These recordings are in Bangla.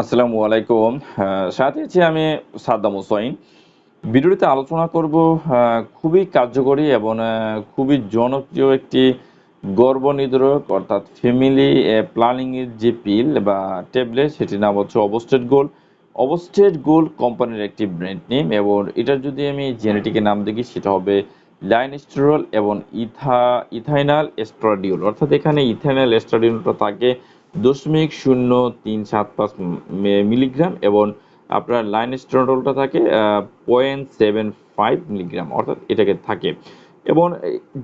আসসালামু আলাইকুম। সাথে আছি আমি সাদ্দাম হোসাইন ভিডিওটিতে আলোচনা করব খুবই কার্যকরী এবং খুবই জনপ্রিয় একটি গর্ভনিরোধক অর্থাৎ ফ্যামিলি প্ল্যানিং এর যে পিল বা ট্যাবলেট সেটির নাম হচ্ছে অবস্টেট গোল্ড অবস্টেট গোল্ড কোম্পানির একটি ব্র্যান্ড নেম এবং এটার যদি আমি জেনেটিকের নাম দেখি, সেটা হবে লাইনস্টেরল এবং ইথা ইথাইনাল এস্ট্রাডিওল অর্থাৎ এখানে ইথাইনাল এস্ট্রাডিওলটা থাকে দশমিক শূন্য তিন সাত পাঁচ মিলিগ্রাম এবং আপনার লাইন লাইনস্টেরলটা থাকে পয়েন্ট সেভেন ফাইভ মিলিগ্রাম, অর্থাৎ এটাকে থাকে। এবং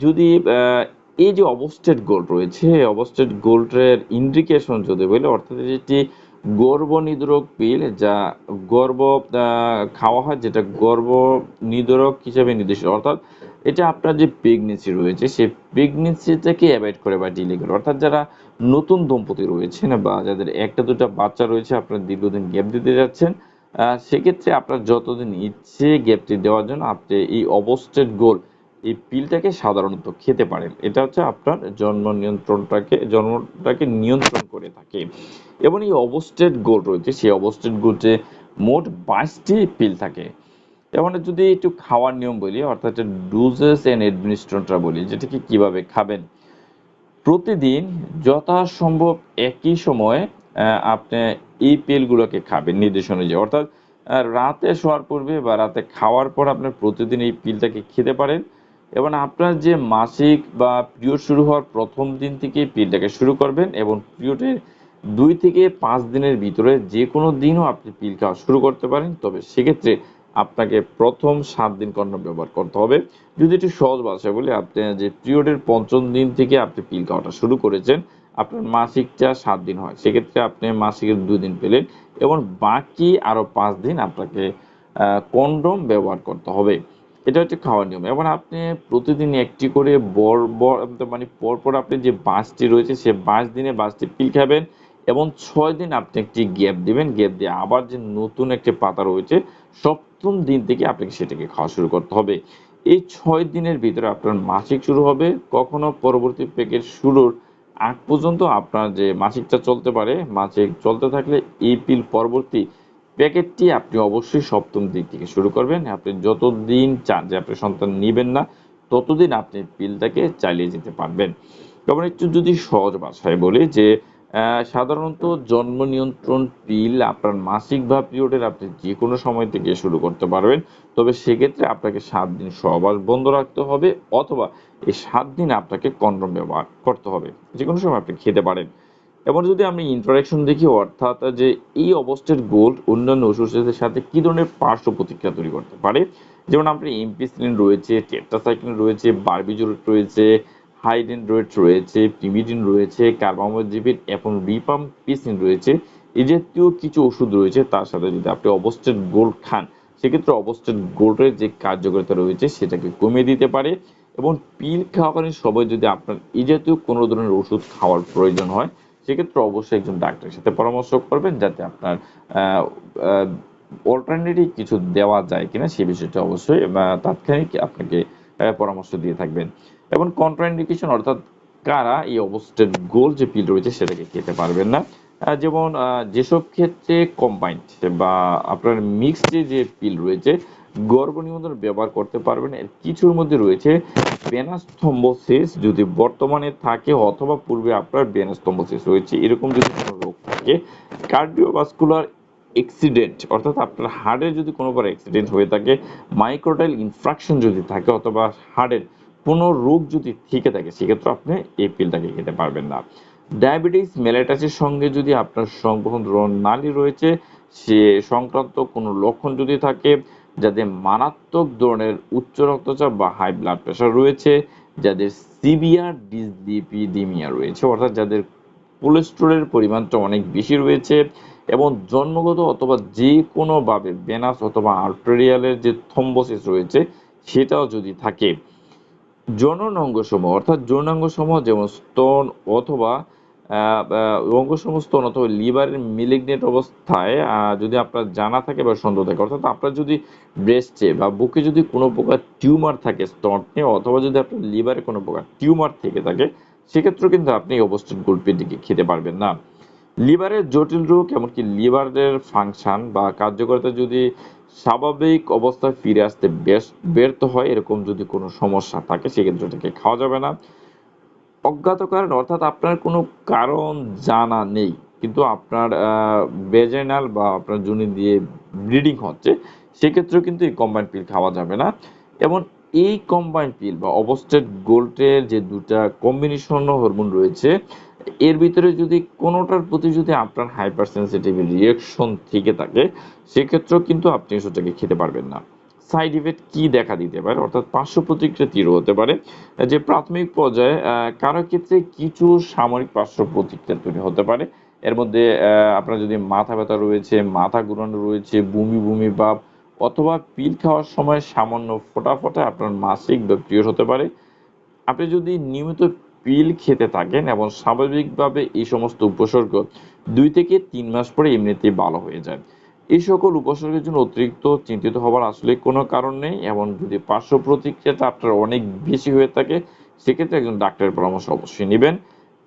যদি এই যে অবস্টেট গোল্ড রয়েছে অবস্টেট গোল্ডের ইন্ডিকেশন যদি বলি, অর্থাৎ যেটি গর্ভ নিরোধক পিল যা গর্ব খাওয়া হয়, যেটা গর্ব নিরোধক হিসেবে নির্দিষ্ট, অর্থাৎ এটা আপনার যে প্রেগনেন্সি রয়েছে, সেই প্রেগনেন্সিটাকে অ্যাভয়েড করে বা ডিলে করে। অর্থাৎ যারা নতুন দম্পতি রয়েছেন বা যাদের একটা দুটো বাচ্চা রয়েছে, আপনার দীর্ঘদিন গ্যাপ দিতে যাচ্ছেন সেক্ষেত্রে আপনার যতদিন ইচ্ছে গ্যাপটি দেওয়ার জন্য আপনি এই অবস্টেট গোল, এই পিলটাকে সাধারণত খেতে পারেন। এটা হচ্ছে আপনার জন্ম নিয়ন্ত্রণটাকে, জন্মটাকে নিয়ন্ত্রণ করে থাকে। এবং এই অবস্টেট গোল রয়েছে, সেই অবস্টেট গোল্ডে মোট বাইশটি পিল থাকে। এবং যদি একটু খাওয়ার নিয়ম বলি, অর্থাৎ ডুজেস এন্ড অ্যাডমিনিস্ট্রেশনটা বলি, যেটাকে কীভাবে খাবেন, প্রতিদিন যথাসম্ভব একই সময়ে আপনি এই পেলগুলোকে খাবেন নির্দেশ অনুযায়ী। অর্থাৎ রাতে শোয়ার পূর্বে বা রাতে খাওয়ার পর আপনি প্রতিদিন এই পিলটাকে খেতে পারেন এবং আপনার যে মাসিক বা পিরিয়ড শুরু হওয়ার প্রথম দিন থেকে পিলটাকে শুরু করবেন এবং পিরিয়ডের দুই থেকে পাঁচ দিনের ভিতরে যে কোনো দিনও আপনি পিল খাওয়া শুরু করতে পারেন। তবে সেক্ষেত্রে আপনাকে প্রথম সাত দিন কন্ডম ব্যবহার করতে হবে। যদি একটু সহজ ভাষায় বলি, আপনি যে পিরিয়ডের পঞ্চম দিন থেকে আপনি পিল খাওয়াটা শুরু করেছেন, আপনার মাসিকটা সাত দিন হয়। সেক্ষেত্রে আপনি মাসিকের দিন পেলেন এবং বাকি আরও পাঁচ দিন আপনাকে কন্ডম ব্যবহার করতে হবে। এটা হচ্ছে খাওয়ার নিয়ম। এবং আপনি প্রতিদিন একটি করে বর বর মানে পরপর আপনি যে বাঁশটি রয়েছে, সে বাঁশ দিনে বাঁশটি পিল খাবেন। এবং ছয় দিন আপনি একটি গ্যাপ দিবেন, গ্যাপ দিয়ে আবার যে নতুন একটি পাতা রয়েছে, সপ্তম দিন থেকে আপনাকে সেটাকে খাওয়া শুরু করতে হবে। এই ছয় দিনের ভিতরে আপনার মাসিক শুরু হবে, কখনো পরবর্তী প্যাকেট শুরুর আগ পর্যন্ত আপনার যে মাসিকটা চলতে পারে, মাসিক চলতে থাকলে এই পিল পরবর্তী প্যাকেটটি আপনি অবশ্যই সপ্তম দিক থেকে শুরু করবেন। আপনি যতদিন চান যে আপনি সন্তান নেবেন না, ততদিন আপনি পিলটাকে চালিয়ে যেতে পারবেন। যেমন একটু যদি সহজ ভাষায় বলি যে সাধারণত জন্ম নিয়ন্ত্রণ পিল আপনার মাসিক বা পিরিয়ডের আপনি যে কোনো সময় থেকে শুরু করতে পারবেন। তবে সেক্ষেত্রে আপনাকে সাত দিন সহবাস বন্ধ রাখতে হবে অথবা এই সাত দিন আপনাকে কন্ডম ব্যবহার করতে হবে। যে কোনো সময় আপনি খেতে পারেন। এবং যদি আমি ইন্টারাকশন দেখি, অর্থাৎ যে এই অবস্থার গোল্ড অন্যান্য ওষুধের সাথে কি ধরনের পার্শ্ব প্রতিক্রিয়া তৈরি করতে পারে? যেমন আপনার এমপিসিলিন রয়েছে টেট্রাসাইক্লিন রয়েছে বারবিজুরেট রয়েছে হাইডেনড্রয়েট রয়েছে পিমিডিন রয়েছে কার্বামোজিবিন এবং রিপাম পিসিন রয়েছে। এই জাতীয় কিছু ওষুধ রয়েছে, তার সাথে যদি আপনি অবস্টেট গোল্ড খান, সেক্ষেত্রে অবস্টেট গোল্ডের যে কার্যকারিতা রয়েছে, সেটাকে কমিয়ে দিতে পারে। এবং পিল খাওয়াকালীন সময় যদি আপনার এই জাতীয় কোনো ধরনের ওষুধ খাওয়ার প্রয়োজন হয়, সেক্ষেত্রে অবশ্যই একজন ডাক্তারের সাথে পরামর্শ করবেন, যাতে আপনার অল্টারনেটিভ কিছু দেওয়া যায় কিনা, সে বিষয়টা অবশ্যই তাৎক্ষণিক আপনাকে পরামর্শ দিয়ে থাকবেন। এবং কন্ট্রাইন্ডিকেশন অর্থাৎ কারা এই অবস্টেট গোল যে পিল রয়েছে সেটাকে খেতে পারবেন না। যেমন যেসব ক্ষেত্রে কম্বাইন্ড বা আপনার মিক্সড যে পিল রয়েছে, গর্ভ নিয়ন্ত্রণ ব্যবহার করতে পারবেন। এর কিছুর মধ্যে রয়েছে থ্রম্বোসিস যদি বর্তমানে থাকে অথবা পূর্বে আপনার থ্রম্বোসিস রয়েছে। এরকম যদি কোনো রোগ থাকে কার্ডিওভাস্কুলার অ্যাক্সিডেন্ট অর্থাৎ আপনার হার্টের যদি কোনোবার অ্যাক্সিডেন্ট হয়ে থাকে মাইক্রোটাইল ইনফ্রাকশন যদি থাকে অথবা হার্টের কোনো রোগ যদি থেকে থাকে, সেক্ষেত্রে আপনি এই পিলটাকে খেতে পারবেন না। ডায়াবেটিস মেলাইটাসের সঙ্গে যদি আপনার সংবহন নালী রয়েছে, সে সংক্রান্ত কোনো লক্ষণ যদি থাকে, যাদের মারাত্মক ধরনের উচ্চ রক্তচাপ বা হাই ব্লাড প্রেশার রয়েছে, যাদের সিভিয়ার ডিসলিপিডিমিয়া রয়েছে, অর্থাৎ যাদের কোলেস্টেরলের পরিমাণটা অনেক বেশি রয়েছে এবং জন্মগত অথবা যে কোনোভাবে বেনাস অথবা আর্টেরিয়ালের যে থম্বোসিস রয়েছে, সেটাও যদি থাকে। যৌনাঙ্গসমূহ অর্থাৎ যৌনাঙ্গসমূহ যেমন স্তন অথবা অঙ্গসমূহ স্তন অথবা লিভারের মিলিগনেট অবস্থায় যদি আপনার জানা থাকে বা সন্দেহ থাকে, অর্থাৎ আপনার যদি ব্রেস্টে বা বুকে যদি কোনো প্রকার টিউমার থাকে স্তনে অথবা যদি আপনার লিভারে কোনো প্রকার টিউমার থেকে থাকে, সেক্ষেত্রেও কিন্তু আপনি এই অবস্থান গোলপিটিকে খেতে পারবেন না। লিভারের জটিল রোগ, এমনকি লিভারের ফাংশন বা কার্যকারিতা যদি স্বাভাবিক অবস্থায় ফিরে আসতে বেশ ব্যর্থ হয়, এরকম যদি কোনো সমস্যা থাকে, সেক্ষেত্রে এটাকে খাওয়া যাবে না। অজ্ঞাত কারণ, অর্থাৎ আপনার কোনো কারণ জানা নেই, কিন্তু আপনার বেজেনাল বা আপনার জুনি দিয়ে ব্লিডিং হচ্ছে, সেক্ষেত্রেও কিন্তু এই কম্বাইন্ড পিল খাওয়া যাবে না। এবং এই কম্বাইন্ড পিল বা অবস্টেট গোল্ডের যে দুটা কম্বিনেশন হরমোন রয়েছে এর ভিতরে যদি কোনোটার প্রতি যদি আপনার হাইপার সেন্সিটিভ রিয়েকশন থেকে থাকে, সেক্ষেত্রেও কিন্তু আপনি সেটাকে খেতে পারবেন না। সাইড ইফেক্ট কি দেখা দিতে পারে? অর্থাৎ পার্শ্ব প্রতিক্রিয়া তীর হতে পারে, যে প্রাথমিক পর্যায়ে কারও ক্ষেত্রে কিছু সামরিক পার্শ্ব প্রতিক্রিয়া তৈরি হতে পারে। এর মধ্যে আপনার যদি মাথা ব্যথা রয়েছে, মাথা ঘুরানো রয়েছে, বমি বমি ভাব, অথবা পিল খাওয়ার সময় সামান্য ফোটা ফোটা আপনার মাসিক বা হতে পারে। আপনি যদি নিয়মিত পিল খেতে থাকেন এবং স্বাভাবিকভাবে এই সমস্ত উপসর্গ দুই থেকে তিন মাস পরে এমনিতেই ভালো হয়ে যায়। এই সকল উপসর্গের জন্য অতিরিক্ত চিন্তিত হবার আসলে কোনো কারণ নেই এবং যদি পার্শ্ব প্রতিক্রিয়াটা আপনার অনেক বেশি হয়ে থাকে, সেক্ষেত্রে একজন ডাক্তারের পরামর্শ অবশ্যই নেবেন।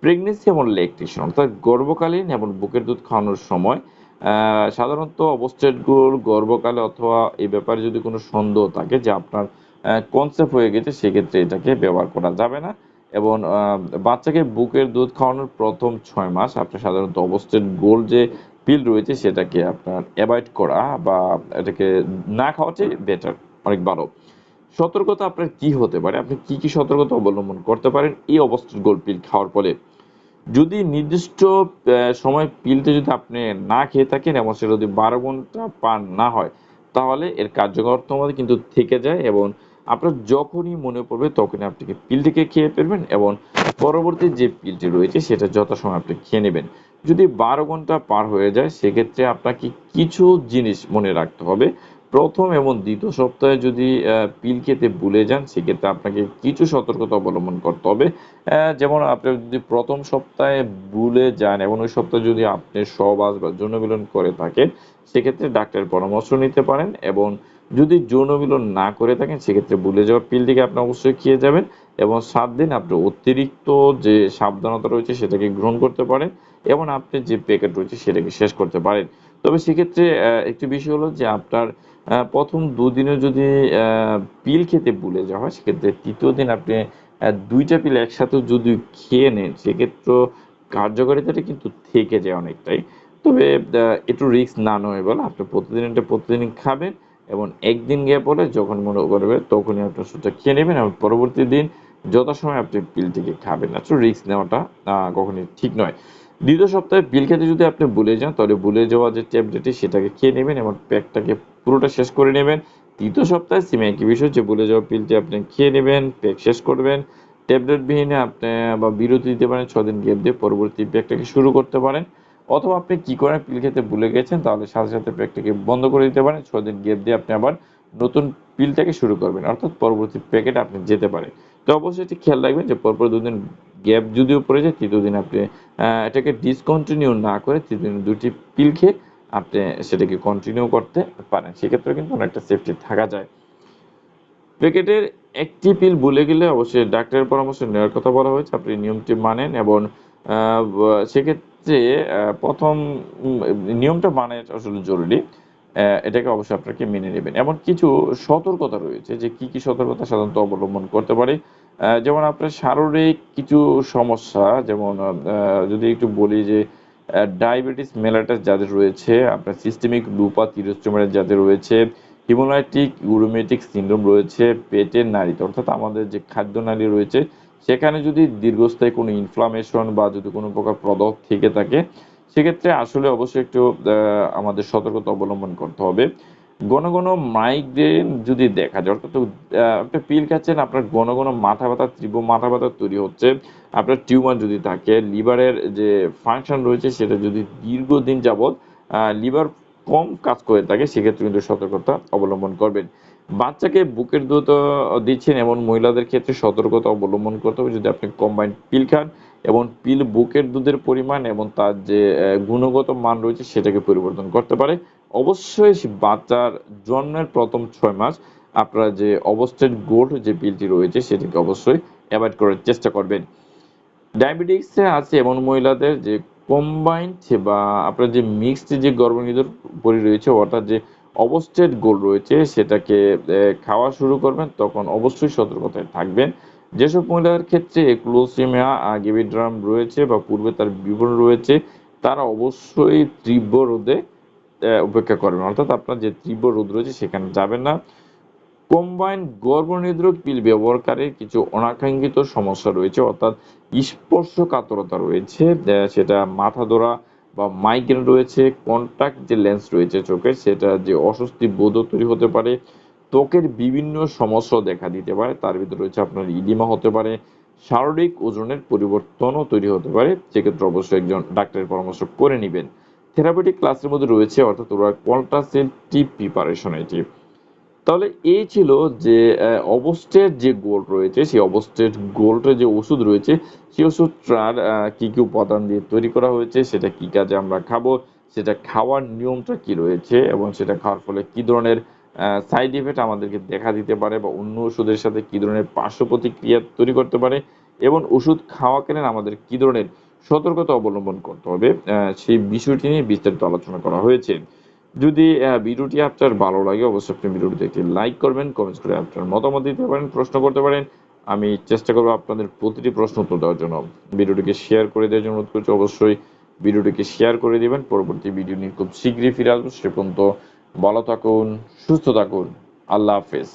প্রেগনেন্সি এবং লেকটেশন অর্থাৎ গর্ভকালীন এবং বুকের দুধ খাওয়ানোর সময় সাধারণত অবস্টেটগুলোর গর্ভকালে অথবা এই ব্যাপারে যদি কোনো সন্দেহ থাকে যে আপনার কনসেপ্ট হয়ে গেছে, সেক্ষেত্রে এটাকে ব্যবহার করা যাবে না। এবং বাচ্চাকে বুকের দুধ খাওয়ানোর প্রথম ছয় মাস আপনার সাধারণত অবস্টেট গোল যে পিল রয়েছে সেটাকে আপনার অ্যাভয়েড করা বা এটাকে না খাওয়াটাই বেটার অনেক ভালো। সতর্কতা আপনার কি হতে পারে? আপনি কি কি সতর্কতা অবলম্বন করতে পারেন এই অবস্টেট গোল পিল খাওয়ার ফলে? যদি নির্দিষ্ট সময় পিলতে যদি আপনি না খেয়ে থাকেন এবং সেটা যদি বারো ঘণ্টা পার না হয়, তাহলে এর কার্যকরতা কিন্তু থেকে যায় এবং আপনার যখনই মনে পড়বে তখনই আপনি পিলটিকে খেয়ে ফেলবেন এবং পরবর্তী যে পিলটি রয়েছে সেটা যথাসময় আপনি খেয়ে নেবেন। যদি বারো ঘণ্টা পার হয়ে যায়, সেক্ষেত্রে আপনাকে কিছু জিনিস মনে রাখতে হবে। প্রথম এবং দ্বিতীয় সপ্তাহে যদি পিল খেতে ভুলে যান, সেক্ষেত্রে আপনাকে কিছু সতর্কতা অবলম্বন করতে হবে। যেমন আপনি যদি প্রথম সপ্তাহে ভুলে যান এবং ওই সপ্তাহে যদি আপনি সবাস বা যৌনমিলন করে থাকেন, সেক্ষেত্রে ডাক্তারের পরামর্শ নিতে পারেন এবং যদি যৌন মিলন না করে থাকেন, সেক্ষেত্রে ভুলে যাওয়া পিলটিকে আপনি অবশ্যই খেয়ে যাবেন এবং সাত দিন আপনি অতিরিক্ত যে সাবধানতা রয়েছে সেটাকে গ্রহণ করতে পারেন এবং আপনি যে প্যাকেট রয়েছে সেটাকে শেষ করতে পারেন। তবে সেক্ষেত্রে একটি বিষয় হলো যে আপনার প্রথম দুদিনে যদি পিল খেতে ভুলে যাওয়া হয়, সেক্ষেত্রে তৃতীয় দিন আপনি দুইটা পিল একসাথে যদি খেয়ে নেন সেক্ষেত্রে কার্যকারিতাটা কিন্তু থেকে যায় অনেকটাই। তবে একটু রিস্ক না নয় বলে আপনি প্রতিদিন এটা প্রতিদিন খাবেন এবং একদিন গিয়ে পরে যখন মনে করবে তখনই আপনি ওষুধটা খেয়ে নেবেন এবং পরবর্তী দিন যথাসময় আপনি পিলটিকে খাবেন না। তো রিস্ক নেওয়াটা কখনই ঠিক নয়। দ্বিতীয় সপ্তাহে পিল খেতে যদি আপনি ভুলে যান, তাহলে ভুলে যাওয়া যে ট্যাবলেটটি সেটাকে খেয়ে নেবেন এবং প্যাকটাকে পুরোটা শেষ করে নেবেন। তৃতীয় সপ্তাহে সিমে একই বিষয়, যে ভুলে যাওয়া পিলটি আপনি খেয়ে নেবেন প্যাক শেষ করবেন। ট্যাবলেট বিহীনে আপনি বা বিরতি দিতে পারেন, ছদিন গ্যাপ দিয়ে পরবর্তী প্যাকটাকে শুরু করতে পারেন। অথবা আপনি কি করেন পিল খেতে ভুলে গেছেন, তাহলে সাথে সাথে প্যাকটাকে বন্ধ করে দিতে পারেন। ছদিন গ্যাপ দিয়ে আপনি আবার নতুন পিলটাকে শুরু করবেন, অর্থাৎ পরবর্তী প্যাকেট আপনি যেতে পারেন। তো অবশ্যই এটি খেয়াল রাখবেন যে পরপর দুদিন গ্যাপ যদিও পড়ে যায় তৃতীয় দিন আপনি এটাকে ডিসকন্টিনিউ না করে তৃতীয় দিন দুটি পিল খেয়ে আপনি সেটাকে কন্টিনিউ করতে পারেন। সেক্ষেত্রে কিন্তু অনেকটা সেফটি থাকা যায়। প্যাকেটের একটি পিল ভুলে গেলে অবশ্যই ডাক্তারের পরামর্শ নেওয়ার কথা বলা হয়েছে। আপনি নিয়মটি মানেন এবং সেক্ষেত্রে প্রথম নিয়মটা মানে আসলে জরুরি। এটাকে অবশ্যই আপনাকে মেনে নেবেন। এমন কিছু সতর্কতা রয়েছে যে, কি কি সতর্কতা সাধারণত অবলম্বন করতে পারে? যেমন আপনার শারীরিক কিছু সমস্যা, যেমন যদি একটু বলি যে ডায়াবেটিস, মেলাটাস যাদের রয়েছে, আপনার সিস্টেমিক লুপা তিরোস্টোমারের যাদের রয়েছে হিমোলাইটিক ইউরোমেটিক সিন্ড্রোম রয়েছে পেটের নারীতে অর্থাৎ আমাদের যে খাদ্য নালী রয়েছে, সেখানে যদি দীর্ঘস্থায়ী কোনো ইনফ্লামেশন বা যদি কোনো প্রকার প্রদাহ থেকে থাকে, সেক্ষেত্রে আসলে অবশ্যই একটু আমাদের সতর্কতা অবলম্বন করতে হবে। ঘন ঘন মাইগ্রেন যদি দেখা যায়, অর্থাৎ আপনি পিল খাচ্ছেন, আপনার ঘন ঘন মাথা ব্যথা, তীব্র মাথা ব্যথা তৈরি হচ্ছে, আপনার টিউমার যদি থাকে, লিভারের যে ফাংশন রয়েছে, সেটা যদি দীর্ঘদিন যাবৎ লিভার কম কাজ করে থাকে, সেক্ষেত্রে কিন্তু সতর্কতা অবলম্বন করবেন। বাচ্চাকে বুকের দুধ দিচ্ছেন এমন মহিলাদের ক্ষেত্রে সতর্কতা অবলম্বন করতে হবে। যদি আপনি কম্বাইন্ড পিল খান, এবং পিল বুকের দুধের পরিমাণ এবং তার যে গুণগত মান রয়েছে, সেটাকে পরিবর্তন করতে পারে। অবশ্যই বাচ্চার জন্মের প্রথম ছয় মাস আপনারা যে অবস্টেড গোল্ড যে পিলটি রয়েছে, সেটিকে অবশ্যই অ্যাভয়েড করার চেষ্টা করবেন। ডায়াবেটিক্সে আছে এমন মহিলাদের যে কম্বাইন্ড বা আপনার যে মিক্সড যে গর্ভনিরোধক পরি রয়েছে, অর্থাৎ যে অবস্টেড গোল রয়েছে, সেটাকে খাওয়া শুরু করবেন, তখন অবশ্যই সতর্কতায় থাকবেন। যেসব মহিলাদের ক্ষেত্রে ক্লোসিমিয়া গেবিড্রাম রয়েছে বা পূর্বে তার বিবরণ রয়েছে, তারা অবশ্যই তীব্র রোদে উপেক্ষা করবেন। অর্থাৎ আপনার যে তীব্র রোদ রয়েছে, সেখানে যাবেন না। কম্বাইন গর্ভনিরোধক পিল ব্যবহারকারীর কিছু অনাকাঙ্ক্ষিত সমস্যা রয়েছে, অর্থাৎ স্পর্শকাতরতা রয়েছে সেটা মাথা ধরা বা মাইগ্রেন রয়েছে কন্টাক্ট যে লেন্স রয়েছে চোখের, সেটা যে অস্বস্তি বোধ তৈরি হতে পারে, ত্বকের বিভিন্ন সমস্যা দেখা দিতে পারে, তার ভিতরে রয়েছে আপনার ইডিমা হতে পারে, শারীরিক ওজনের পরিবর্তনও তৈরি হতে পারে, সেক্ষেত্রে অবশ্যই একজন ডাক্তারের পরামর্শ করে নেবেন। থেরাপিউটিক ক্লাসের মধ্যে রয়েছে, অর্থাৎ ওরা কন্ট্রাসেপটিভ প্রিপারেশন এটি। তাহলে এই ছিল যে অবস্টের যে গোল্ড রয়েছে, সেই অবস্টের গোল্ডের যে ওষুধ রয়েছে, সেই ওষুধটার কি কি উপাদান দিয়ে তৈরি করা হয়েছে, সেটা কি কাজে আমরা খাব, সেটা খাওয়ার নিয়মটা কি রয়েছে এবং সেটা খাওয়ার ফলে কি ধরনের সাইড ইফেক্ট আমাদেরকে দেখা দিতে পারে বা অন্য ওষুধের সাথে কি ধরনের পার্শ্ব প্রতিক্রিয়া তৈরি করতে পারে এবং ওষুধ খাওয়াকালীন আমাদের কি ধরনের সতর্কতা অবলম্বন করতে হবে সেই বিষয়টি নিয়ে বিস্তারিত আলোচনা করা হয়েছে। যদি ভিডিওটি আপনার ভালো লাগে, অবশ্যই আপনি ভিডিওটিতে একটি লাইক করবেন কমেন্টস করে আপনার মতামত দিতে পারেন, প্রশ্ন করতে পারেন। আমি চেষ্টা করব আপনাদের প্রতিটি প্রশ্ন উত্তর দেওয়ার জন্য। ভিডিওটিকে শেয়ার করে দেওয়ার জন্য অনুরোধ করছি, অবশ্যই ভিডিওটিকে শেয়ার করে দিবেন। পরবর্তী ভিডিও নিয়ে খুব শীঘ্রই ফিরে আসব। সে পর্যন্ত ভালো থাকুন, সুস্থ থাকুন। আল্লাহ হাফেজ।